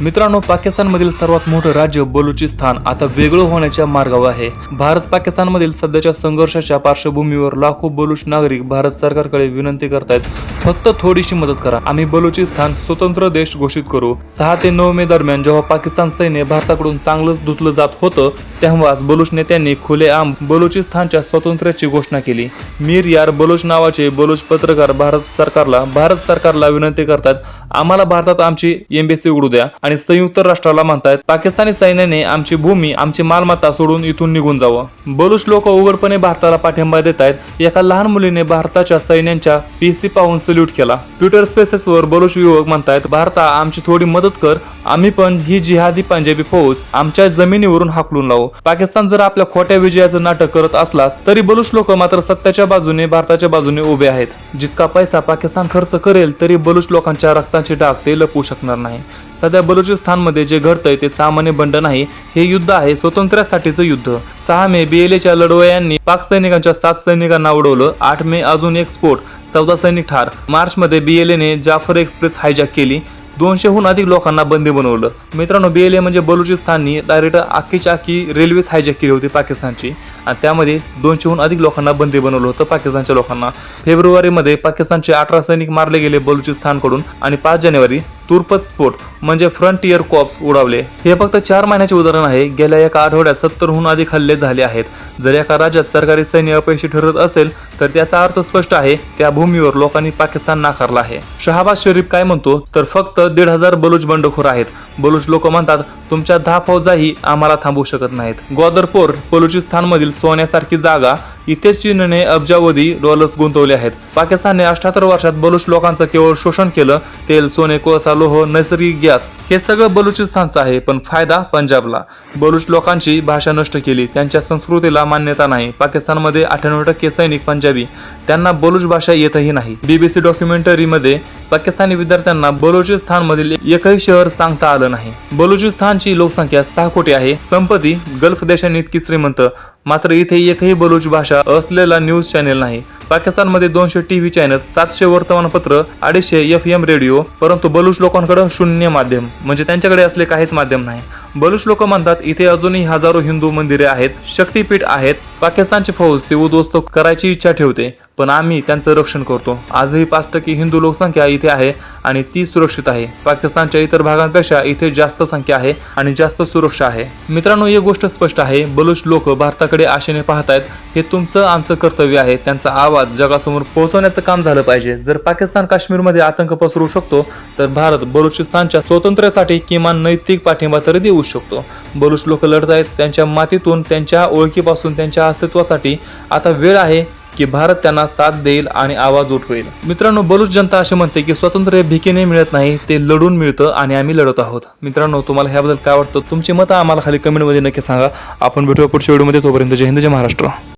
मित्रांनो पाकिस्तानमधील सर्वात मोठं राज्य बलुचिस्तान आता वेगळं होण्याच्या मार्गावर आहे. भारत पाकिस्तानमधील सध्याच्या संघर्षाच्या पार्श्वभूमीवर लाखो बलुच नागरिक भारत सरकारकडे विनंती करतायत. फक्त थोडीशी मदत करा. आम्ही बलुचिस्तान स्वतंत्र देश घोषित करू. सहा ते नऊ मे दरम्यान जेव्हा पाकिस्तान सैन्य भारताकडून चांगलंच धुतलं जात होतं तेव्हाच बलुच नेत्यांनी खुलेआम बलुचिस्तानच्या स्वातंत्र्याची घोषणा केली. मीर यार बलुच नावाचे बलुच पत्रकार भारत सरकारला भारत सरकारला विनंती करतात. आम्हाला भारतात आमची एम्बेसी उघडू द्या आणि संयुक्त राष्ट्राला म्हणतायत पाकिस्तानी सैन्याने आमची भूमी आमची मालमत्ता सोडून इथून निघून जावं. बलुच लोक उघडपणे भारताला पाठिंबा देत आहेत एका लहान मुलीने भारताच्या सैन्यांच्या पीसी पाहून सल्यूट केला. ट्विटर स्पेसेसवर बलुच युवक म्हणतायत भारता आमची थोडी मदत कर आम्ही पण ही जिहादी पंजाबी फौज आमच्या जमिनीवरून हाकलून लावू. पाकिस्तान जर आपल्या खोट्या विजयाचं नाटक करत असला तरी बलुच लोक मात्र सत्याच्या बाजूने भारताच्या बाजूने उभे आहेत. जितका पैसा पाकिस्तान खर्च करेल तरी बलुच लोकांच्या रक्ताची डाग ते लपवू शकणार नाही. सध्या बलुचिस्तानमध्ये जे घडतंय ते सामान्य बंड नाही हे युद्ध आहे स्वातंत्र्यासाठीचं युद्ध. सहा मे बीएलएच्या लढवयांनी पाक सैनिकांच्या सात सैनिकांना उडवलं आठ मे अजून एक स्फोट चौदा सैनिक ठार. मार्चमध्ये बीएलएने जाफर एक्सप्रेस हायजॅक केली दोनशेहून अधिक लोकांना बंदी बनवलं. मित्रांनो बी एल ए म्हणजे बलुचिस्ताननी डायरेक्ट आखीच्या आखी रेल्वेच हायजॅक केली होती पाकिस्तानची. आणि त्यामध्ये दोनशेहून अधिक लोकांना बंदी बनवलं होतं पाकिस्तानच्या लोकांना. फेब्रुवारीमध्ये पाकिस्तानचे अठरा सैनिक मारले गेले बलुचिस्तानकडून आणि पाच जानेवारी तुर्पत स्फोट म्हणजे फ्रंटियर कॉप्स उडावले. हे फक्त चार महिन्याचे उदाहरण आहे. गेल्या एका आठवड्यात सत्तरहून अधिक हल्ले झाले आहेत. जर एका राज्यात सरकारी सैन्य अपयशी ठरत असेल तर त्याचा अर्थ स्पष्ट आहे त्या भूमीवर लोकांनी पाकिस्तान नाकारला आहे. शहाबाज शरीफ काय म्हणतो? तर फक्त दीड हजार बलुच बंडखोर आहेत. बलुच लोक म्हणतात तुमच्या दहा फौजाही आम्हाला थांबवू शकत नाहीत. ग्वादरपोर बलुचिस्तानमधील सोन्यासारखी जागा इथेच चीनने अब्जावधी डॉलर्स गुंतवले आहेत. पाकिस्तानने अठ्याहत्तर वर्षात बलुच लोकांचं केवळ शोषण केलं तेल सोने कोळसा लोह नैसर्गिक गॅस हे सगळं बलुचिस्तानचं आहे पण फायदा पंजाबला. बलुच लोकांची भाषा नष्ट केली. त्यांच्या संस्कृतीला मान्यता नाही. पाकिस्तानमध्ये अठ्ठ्याण्णव टक्के सैनिक पंजाबी. त्यांना बलुच भाषा येतही नाही. बीबीसी डॉक्युमेंटरीमध्ये पाकिस्तानी विद्यार्थ्यांना बलुचिस्तानमधील एकही शहर सांगता आलं नाही. बलुचिस्तानची लोकसंख्या सहा कोटी आहे. संपत्ती गल्फ देशांनी इतकी श्रीमंत. मात्र इथे एकही बलुच भाषा असलेला न्यूज चॅनेल नाही. पाकिस्तानमध्ये दोनशे टीव्ही चॅनल सातशे वर्तमानपत्र अडीचशे एफ एम रेडिओ परंतु बलुच लोकांकडे शून्य माध्यम. म्हणजे त्यांच्याकडे असले काहीच माध्यम नाही. बलुच लोक म्हणतात इथे अजूनही हजारो हिंदू मंदिरे आहेत शक्तीपीठ आहेत पाकिस्तानची फौज ते उद्ध्वस्त करायची इच्छा ठेवते. पण आम्ही त्यांचं रक्षण करतो. आजही पाच टक्के हिंदू लोकसंख्या इथे आहे आणि ती सुरक्षित आहे. पाकिस्तानच्या इतर भागांपेक्षा इथे जास्त संख्या आहे आणि जास्त सुरक्षा आहे. मित्रांनो एक गोष्ट स्पष्ट आहे. बलुच लोक भारताकडे आशेने पाहतायत हे तुमचं आमचं कर्तव्य आहे. त्यांचा आवाज जगासमोर पोहोचवण्याचं काम झालं पाहिजे. जर पाकिस्तान काश्मीरमध्ये आतंक पसरू शकतो तर भारत बलुचिस्तानच्या स्वातंत्र्यासाठी किमान नैतिक पाठिंबा तरी देऊ शकतो. बलुच लोक लढत आहेत त्यांच्या मातीतून त्यांच्या ओळखीपासून त्यांच्या अस्तित्वासाठी आता वेळ आहे की भारत त्यांना साथ देईल आणि आवाज उठवेल. मित्रांनो बलुच जनता असे म्हणते की स्वातंत्र्य भिकेने मिळत नाही ते लढून मिळतं आणि आम्ही लढत आहोत. मित्रांनो तुम्हाला ह्याबद्दल काय वाटतं? तुमची मतं आम्हाला खाली कमेंटमध्ये नक्की सांगा. आपण भेटूया पुढच्या व्हिडिओमध्ये. तोपर्यंत जय हिंद जय महाराष्ट्र.